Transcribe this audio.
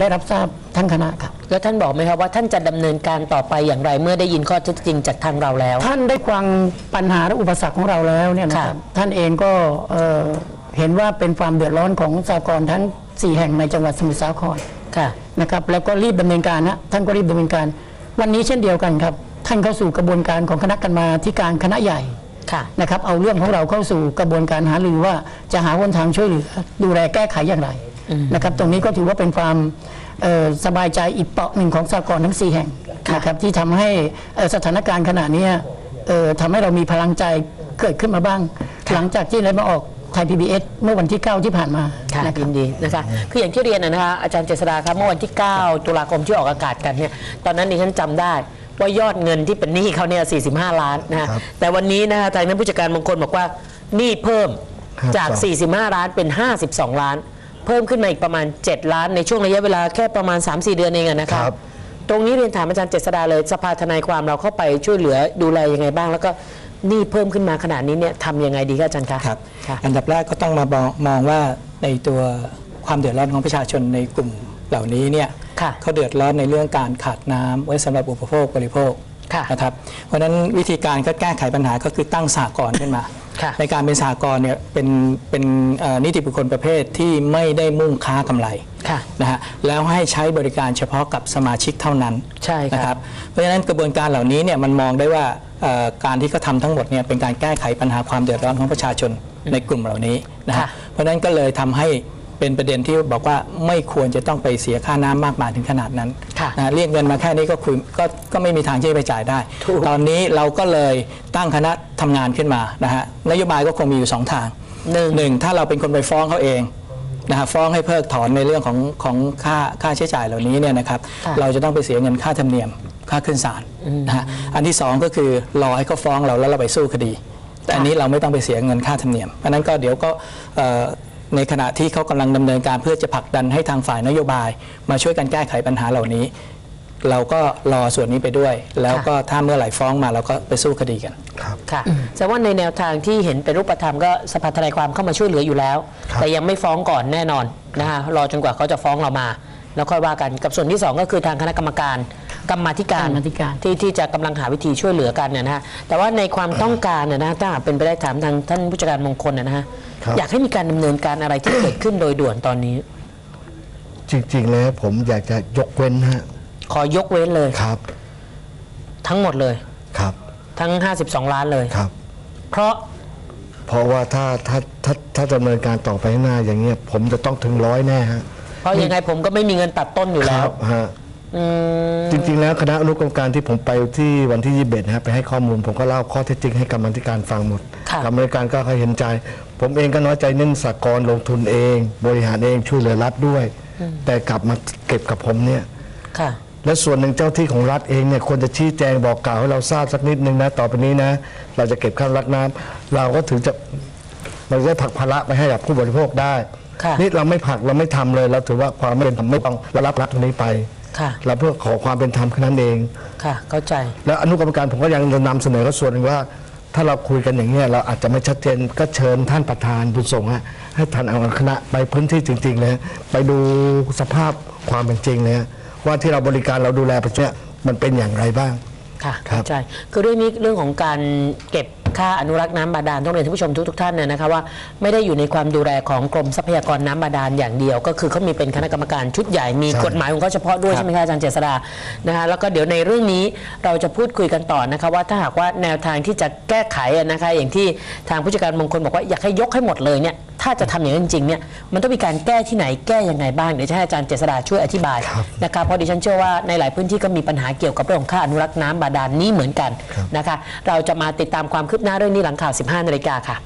ได้รับทราบทั้งคณะครับ แล้วท่านบอกไหมครับว่าท่านจะดำเนินการต่อไปอย่างไรเมื่อได้ยินข้อเท็จจริงจากทางเราแล้ว ท่านได้ฟังปัญหาและอุปสรรคของเราแล้วเนี่ยนะคครัรับบท่านเองก็เอ่อเห็นว่าเป็นความเดือดร้อนของสากลทั้ง 4 แห่งในจังหวัดสมุทรสาครค่ะ นะครับ แล้วก็รีบดำเนินการนะท่านก็รีบดำเนินการ วันนี้เช่นเดียวกันครับ ท่านเข้าสู่กระบวนการของคณะกรรมาธิการคณะใหญ่ ค่ะ นะครับเอาเรื่องของเราเข้าสู่กระบวนการหารือว่าจะหาวนทางช่วยเหลือดูแลแก้ไขอย่างไร นะครับตรงนี้ก็ถือว่าเป็นความเอ่อสบายใจอีกเปราะหนึ่งของสากลทั้ง 4 แห่งนะครับที่ทำให้เอ่อสถานการณ์ขณะเนี้ยเอ่อทำให้เรามีพลังใจเกิดขึ้นมาบ้าง หลังจากที่ได้มาออกไทยพีบีเมื่อวันที่ 9 ที่ผ่านมาค่ะนะคยิรับนดีนะคะคืออย่างที่เรียนนะนะคะอาจารย์เจษฎาครับเมื่อวันที่ 9 ตุลาคมที่ออกอากาศกันเนี่ยตอนนั้นดิฉันจำได้ว่ายอดเงินที่เป็นหนี้เขาเนี่ย 45 ล้านนะฮะครับแต่วันนี้นะคะทางนั้นผู้จัดการมงคลบอกว่าหนี้เพิ่มครับจาก 45 ล้านเป็น 52 ล้าน เพิ่มขึ้นมาอีกประมาณ 7 ล้านในช่วงระยะเวลาแค่ประมาณ 3-4 เดือนเองอะนะคะครับ ตรงนี้เรียนถามอาจารย์เจษฎาเลยสภาทนายความเราเข้าไปช่วยเหลือดูแลยังไงบ้าง แล้วก็หนี้เพิ่มขึ้นมาขนาดนี้เนี่ยทำยังไงดีคะอาจารย์คะครับค่ะ อันดับแรกก็ต้องมามองมองว่าในตัวความเดือดร้อนของประชาชนในกลุ่มเหล่านี้เนี่ยค่ะ เขาเดือดร้อนในเรื่องการขาดน้ำไว้สำหรับอุปโภคบริโภคค่ะ นะครับเพราะฉะนั้นวิธีการก็แก้ไขปัญหาก็คือตั้งสากลขึ้นมาค่ะ ในการเป็นสากลเนี่ยเป็นเป็นเอ่อนิติบุคคลประเภทที่ไม่ได้มุ่งค้ากำไรค่ะนะฮะแล้วให้ใช้บริการเฉพาะกับสมาชิกเท่านั้นใช่ครับนะครับเพราะฉะนั้นกระบวนการเหล่านี้เนี่ยมันมองได้ว่าเอ่อการที่เขาทำทั้งหมดเนี่ยเป็นการแก้ไขปัญหาความเดือดร้อนของประชาชนในกลุ่มเหล่านี้นะค่ะฮะเพราะฉะนั้นก็เลยทำให้ เป็นประเด็นที่บอกว่าไม่ควรจะต้องไปเสียค่าน้ำมากมายถึงขนาดนั้นค่ะนะฮะเรียกเงินมาแค่นี้ก็คุยก็ก็ไม่มีทางที่จะไปจ่ายได้ถูกตอนนี้เราก็เลยตั้งคณะทำงานขึ้นมานะฮะนโยบายก็คงมีอยู่สองทางหนึ่งหนึ่งถ้าเราเป็นคนไปฟ้องเขาเองนะฮะฟ้องให้เพิกถอนในเรื่องของของค่าค่าใช้จ่ายเหล่านี้เนี่ยนะครับค่ะเราจะต้องไปเสียเงินค่าธรรมเนียมค่าขึ้นศาลนะฮะอันที่สองก็คือรอให้เขาฟ้องเราแล้วเราไปสู้คดีแต่อันนี้เราไม่ต้องไปเสียเงินค่าธรรมเนียมเพราะฉะนั้นก็เดี๋ยวก็เอ่อ ในขณะที่เขากำลังดำเนินการเพื่อจะผลักดันให้ทางฝ่ายนโยบาย มาช่วยกันแก้ไขปัญหาเหล่านี้ เราก็รอส่วนนี้ไปด้วย แล้วก็ถ้าเมื่อไหร่ฟ้องมาเราก็ไปสู้คดีกันครับค่ะแต่ว่าในแนวทางที่เห็นเป็นรูปธรรมก็สภาทนายความเข้ามาช่วยเหลืออยู่แล้วครับแต่ยังไม่ฟ้องก่อนแน่นอนนะฮะรอจนกว่าเขาจะฟ้องเรามา แล้วค่อยว่ากันกับส่วนที่สองก็คือทางคณะกรรมการ กรรมาธิการกรรมาธิการ ที่ที่จะกำลังหาวิธีช่วยเหลือกันเนี่ยนะฮะแต่ว่าในความต้องการเนี่ยนะถ้าหากเป็นไปได้ถามทางท่านผู้จัดการมงคลนะฮะครับ อยากให้มีการดำเนินการอะไรที่เกิดขึ้นโดยด่วนตอนนี้ จริง ๆ แล้วผมอยากจะยกเว้นฮะขอยกเว้นเลยครับทั้งหมดเลย ครับทั้ง 52 ล้านเลย ครับ เพราะเพราะว่าถ้าถ้าถ้าถ้าดำเนินการต่อไปข้างหน้าอย่างเงี้ย ผมจะต้องถึงร้อยแน่ฮะเพราะยังไงผมก็ไม่มีเงินตัดต้นอยู่คแล้รัว บฮะ อืมจริงๆ แล้วคณะอนุกรรมการที่ผมไปที่วันที่21นะฮะไปให้ข้อมูล ผมก็เล่าข้อเท็จจริงให้กรรมาธิการฟังหมดค่ะ กรรมาธิการก็เห็นใจ ผมเองก็น้อยใจเนื่องสากลลงทุนเอง บริหารเองช่วยเหลือรัฐด้วย แต่กลับมาเก็บกับผมเนี่ย ค่ะ และส่วนหนึ่งเจ้าที่ของรัฐเองเนี่ยควรจะชี้แจงบอกกล่าวให้เราทราบสักนิดนึงนะต่อไปนี้นะ เราจะเก็บค่ารักน้ำเราก็ถึงจะมันจะได้ผลักภาระไปให้กับผู้บริโภคได้ ค่ะ นี่เราไม่ผลักเราไม่ทำเลยเราถือว่าความไม่เป็นธรรมไม่ต้องเรารับรัฐตรงนี้ไป ค่ะ เราเพื่อขอความเป็นธรรมแค่นั้นเอง ค่ะ เข้าใจ แล้วอนุกรรมการผมก็ยังจะนำเสนอก็ส่วนหนึ่งว่า ถ้าเราคุยกันอย่างนี้ยเราอาจจะไม่ชัดเจนก็เชิญท่านประธานบุญส่งฮะให้ท่านเอาคณะไปพื้นที่จริง ๆ เลยไปดูสภาพความเป็นจริงเลยฮะว่าที่เราบริการเราดูแลประชาชนมันเป็นอย่างไรบ้างค่ะครับเข้าใจคือเรื่องนี้เรื่องของการเก็บ ค่าอนุรักษ์น้ำบาดาลต้องเรียนท่านผู้ชมทุกๆท่านเนี่ยนะคะว่าไม่ได้อยู่ในความดูแลของกรมทรัพยากรน้ำบาดาลอย่างเดียว ก็คือเขามีเป็นคณะกรรมการชุดใหญ่มีใช่กฎหมายของเขาเฉพาะด้วยครับใช่ไหมคะอาจารย์เจษดานะคะแล้วก็เดี๋ยวในเรื่องนี้เราจะพูดคุยกันต่อนะคะว่าถ้าหากว่าแนวทางที่จะแก้ไขอะนะคะอย่างที่ทางผู้จัดการมงคลบอกว่าอยากให้ยกให้หมดเลยเนี่ยถ้าจะทำอย่างนั้นจริงๆเนี่ยมันต้องมีการแก้ที่ไหนแก้ยังไงบ้างเดี๋ยวจะให้อาจารย์เจษดาช่วยอธิบายครับนะคะเพราะดิฉันเชื่อว่าในหลายพื้นที่ก็มีปัญหาเกี่ยวกับเรื่องของค่าอนุรักษ์น้ำบาดาลนี้เหมือนกันครับนะคะเราจะมาติดตามความคืบหน้าเรื่องนี้หลังข่าว 15 นาฬิกาค่ะ